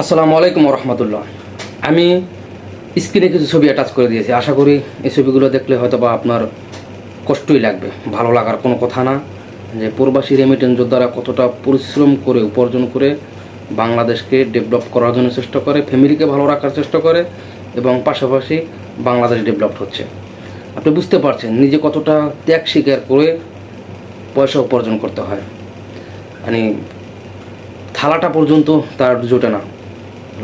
আসসালামু আলাইকুম রহমতুল্লাহ আমি স্ক্রিনে কিছু ছবি অ্যাটাচ করে দিয়েছি। আশা করি এই ছবিগুলো দেখলে হয়তো বা আপনার কষ্টই লাগবে। ভালো লাগার কোনো কথা না। যে প্রবাসী রেমিটেন্স যোদ্ধারা কতটা পরিশ্রম করে, উপার্জন করে বাংলাদেশকে ডেভেলপ করার জন্য চেষ্টা করে ফ্যামিলিকে ভালো রাখার চেষ্টা করে এবং পাশাপাশি বাংলাদেশ ডেভেলপ হচ্ছে। আপনি বুঝতে পারছেন নিজে কতটা ত্যাগ স্বীকার করে পয়সা উপার্জন করতে হয়। মানে থালাটা পর্যন্ত তার জোটে না।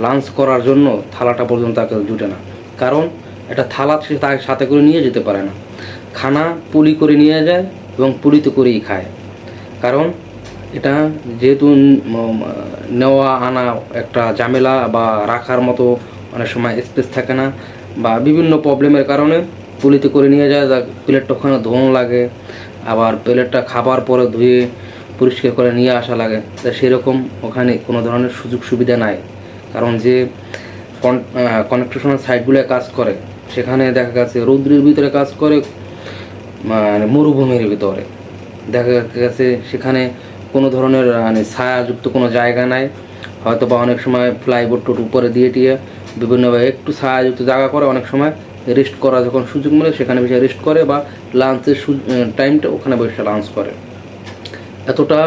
লাঞ্চ করার জন্য থালাটা পর্যন্ত তাকে জুটে না। কারণ একটা থালা সে তার সাথে করে নিয়ে যেতে পারে না। খানা পুলি করে নিয়ে যায় এবং পুলিতে করেই খায়। কারণ এটা যেহেতু নেওয়া, আনা একটা ঝামেলা বা রাখার মতো অনেক সময় স্পেস থাকে না বা বিভিন্ন প্রবলেমের কারণে পুলিতে করে নিয়ে যায় প্লেটটা ওখানে ধোন লাগে, আবার প্লেটটা খাবার পরে ধুয়ে পরিষ্কার করে নিয়ে আসা লাগে। তা সেরকম ওখানে কোনো ধরনের সুযোগ সুবিধা নাই। কারণ যে কনেকট্রেশনাল সাইটগুলো কাজ করে, সেখানে দেখা গেছে রৌদ্রের ভিতরে কাজ করে মানে মরুভূমির ভিতরে। দেখা গেছে সেখানে কোনো ধরনের মানে ছায়াযুক্ত কোনো জায়গা নাই। হয়তো বা অনেক সময় ফ্লাইবোর্ড টোট উপরে দিয়ে টিয়ে বিভিন্নভাবে একটু ছায়াযুক্ত জায়গা করে, অনেক সময় রেস্ট করা যখন সুযোগ মেলে, সেখানে বসে রেস্ট করে বা লাঞ্চের টাইমটা ওখানে বসে লাঞ্চ করে। এতটা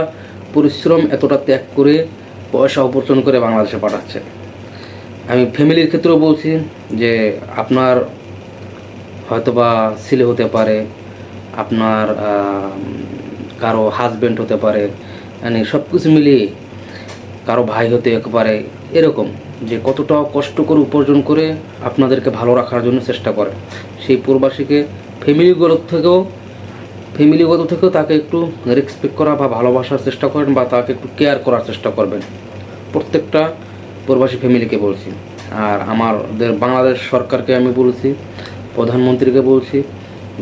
পরিশ্রম, এতটা ত্যাগ করে পয়সা উপার্জন করে বাংলাদেশে পাঠাচ্ছে। আমি ফ্যামিলির ক্ষেত্রেও বলছি যে আপনার হয়তোবা ছেলে হতে পারে, আপনার কারও হাজবেন্ড হতে পারে মানে সব কিছু মিলিয়ে কারও ভাই হতে পারে, এরকম যে কতটা কষ্ট করে উপার্জন করে আপনাদেরকে ভালো রাখার জন্য চেষ্টা করে। সেই প্রবাসীকে ফ্যামিলিগুলোর থেকেও ফ্যামিলিগত থেকেও তাকে একটু রেসপেক্ট করা বা ভালোবাসার চেষ্টা করেন বা তাকে একটু কেয়ার করার চেষ্টা করবেন। প্রত্যেকটা প্রবাসী ফ্যামিলিকে বলছি। আর আমাদের বাংলাদেশ সরকারকে আমি বলছি, প্রধানমন্ত্রীকে বলছি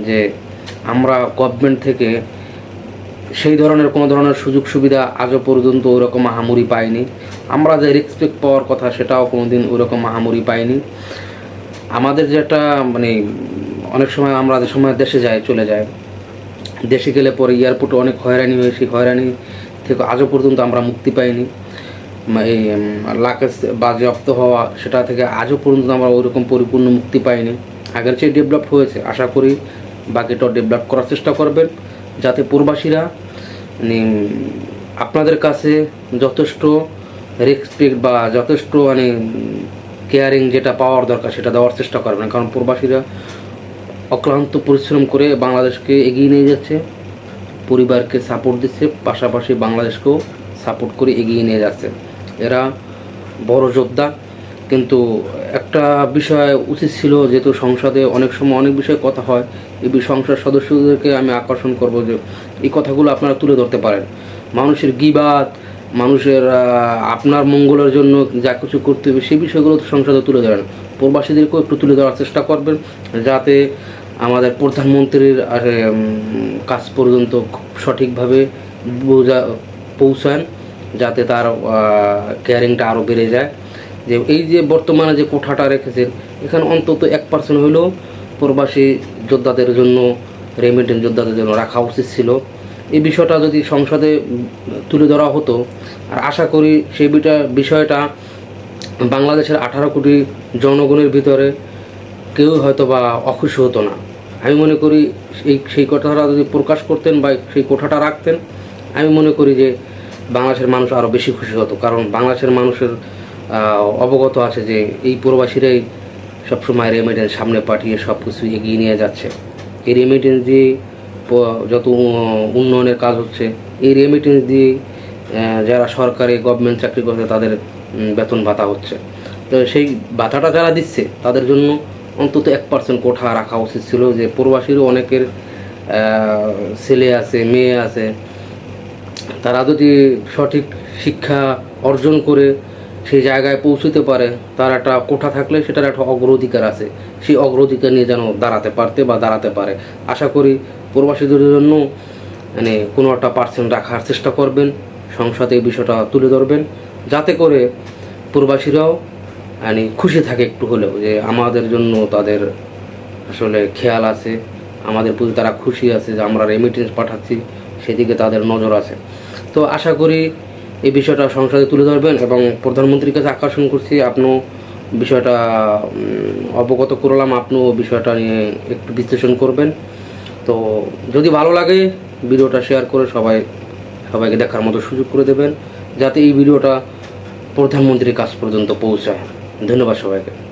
যে আমরা গভর্নমেন্ট থেকে সেই ধরনের কোনো ধরনের সুযোগ সুবিধা আজও পর্যন্ত ওরকম মাহামুরি পাইনি। আমরা যে রেসপেক্ট পাওয়ার কথা সেটাও কোনোদিন ওরকম মাহামুরি পাইনি। আমাদের যেটা মানে অনেক সময় আমরা যে সময় দেশে যাই, চলে যায় দেশে গেলে পরে এয়ারপোর্টে অনেক হয়রানি হয়ে, সেই হয়রানি থেকে আজও পর্যন্ত আমরা মুক্তি পাইনি। এই লাকেজ বাজেয়াপ্ত হওয়া সেটা থেকে আজও পর্যন্ত আমরা ওইরকম পরিপূর্ণ মুক্তি পাইনি। আগের চেয়ে ডেভেলপ হয়েছে, আশা করি বাকিটাও ডেভেলপ করার চেষ্টা করবেন। যাতে প্রবাসীরা মানে আপনাদের কাছে যথেষ্ট রেসপেক্ট বা যথেষ্ট মানে কেয়ারিং যেটা পাওয়ার দরকার সেটা দেওয়ার চেষ্টা করবেন। কারণ প্রবাসীরা অক্লান্ত পরিশ্রম করে বাংলাদেশকে এগিয়ে নিয়ে যাচ্ছে। পরিবারকে সাপোর্ট দিচ্ছে, পাশাপাশি বাংলাদেশকেও সাপোর্ট করে এগিয়ে নিয়ে যাচ্ছে। এরা বড় যোদ্ধা, কিন্তু একটা বিষয় উচিত ছিল, যেহেতু সংসদে অনেক সময় অনেক বিষয়ে কথা হয়, এই সংসদ সদস্যদেরকে আমি আকর্ষণ করব যে, এই কথাগুলো আপনারা তুলে ধরতে পারেন। মানুষের গিবাদ, মানুষের আপনার মঙ্গলের জন্য যা কিছু করতে হবে, সেই বিষয়গুলো সংসদে তুলে ধরেন। প্রবাসীদেরকেও একটু তুলে ধরার চেষ্টা করবেন, যাতে আমাদের প্রধানমন্ত্রীর কাজ পর্যন্ত সঠিকভাবে বোঝা, পৌঁছান, যাতে তার কেয়ারিংটা আরও বেড়ে যায়। যে এই যে বর্তমানে যে কোঠাটা রেখেছেন, এখানে অন্তত এক পার্সেন্ট হলেও প্রবাসী যোদ্ধাদের জন্য রেমিটেন্স যোদ্ধাদের জন্য রাখা উচিত ছিল। এই বিষয়টা যদি সংসদে তুলে ধরা হতো, আর আশা করি সেই বিটা বিষয়টা বাংলাদেশের আঠারো কোটি জনগণের ভিতরে কেউ হয়তো বা অখুশি হতো না। আমি মনে করি সেই সেই কথাটা যদি প্রকাশ করতেন বা সেই কোঠাটা রাখতেন, আমি মনে করি যে বাংলাদেশের মানুষ আরও বেশি খুশি হতো। কারণ বাংলাদেশের মানুষের অবগত আছে যে এই প্রবাসীরাই সবসময় রেমিটেন্স সামনে পাঠিয়ে সব কিছু এগিয়ে নিয়ে যাচ্ছে। এই রেমিটেন্স দিয়ে যত উন্নয়নের কাজ হচ্ছে, এই রেমিটেন্স দিয়ে যারা সরকারি গভর্নমেন্ট চাকরি করছে, তাদের বেতন ভাতা হচ্ছে। তো সেই ভাতাটা যারা দিচ্ছে, তাদের জন্য অন্তত এক পার্সেন্ট কোঠা রাখা উচিত ছিল যে প্রবাসীরও অনেকের ছেলে আছে, মেয়ে আছে, তারা যদি সঠিক শিক্ষা অর্জন করে সেই জায়গায় পৌঁছতে পারে, তার একটা কোঠা থাকলে সেটার একটা অগ্রাধিকার আছে। সেই অগ্রাধিকার নিয়ে যেন দাঁড়াতে পারতে বা দাঁড়াতে পারে। আশা করি প্রবাসীদের জন্য মানে কোনো একটা পার্সেন্ট রাখার চেষ্টা করবেন, সংসদে এই বিষয়টা তুলে ধরবেন, যাতে করে প্রবাসীরাও মানে খুশি থাকে একটু হলেও যে আমাদের জন্য তাদের আসলে খেয়াল আছে, আমাদের প্রতি তারা খুশি আছে যে আমরা রেমিটেন্স পাঠাচ্ছি, সেদিকে তাদের নজর আছে। তো আশা করি এই বিষয়টা সংসদে তুলে ধরবেন এবং প্রধানমন্ত্রীর কাছে আকর্ষণ করছি, আপনিও বিষয়টা অবগত করলাম, আপনিও বিষয়টা নিয়ে একটু বিশ্লেষণ করবেন। তো যদি ভালো লাগে ভিডিওটা শেয়ার করে সবাই, সবাইকে দেখার মতো সুযোগ করে দেবেন, যাতে এই ভিডিওটা প্রধানমন্ত্রীর কাছ পর্যন্ত পৌঁছায়। ধন্যবাদ সবাইকে।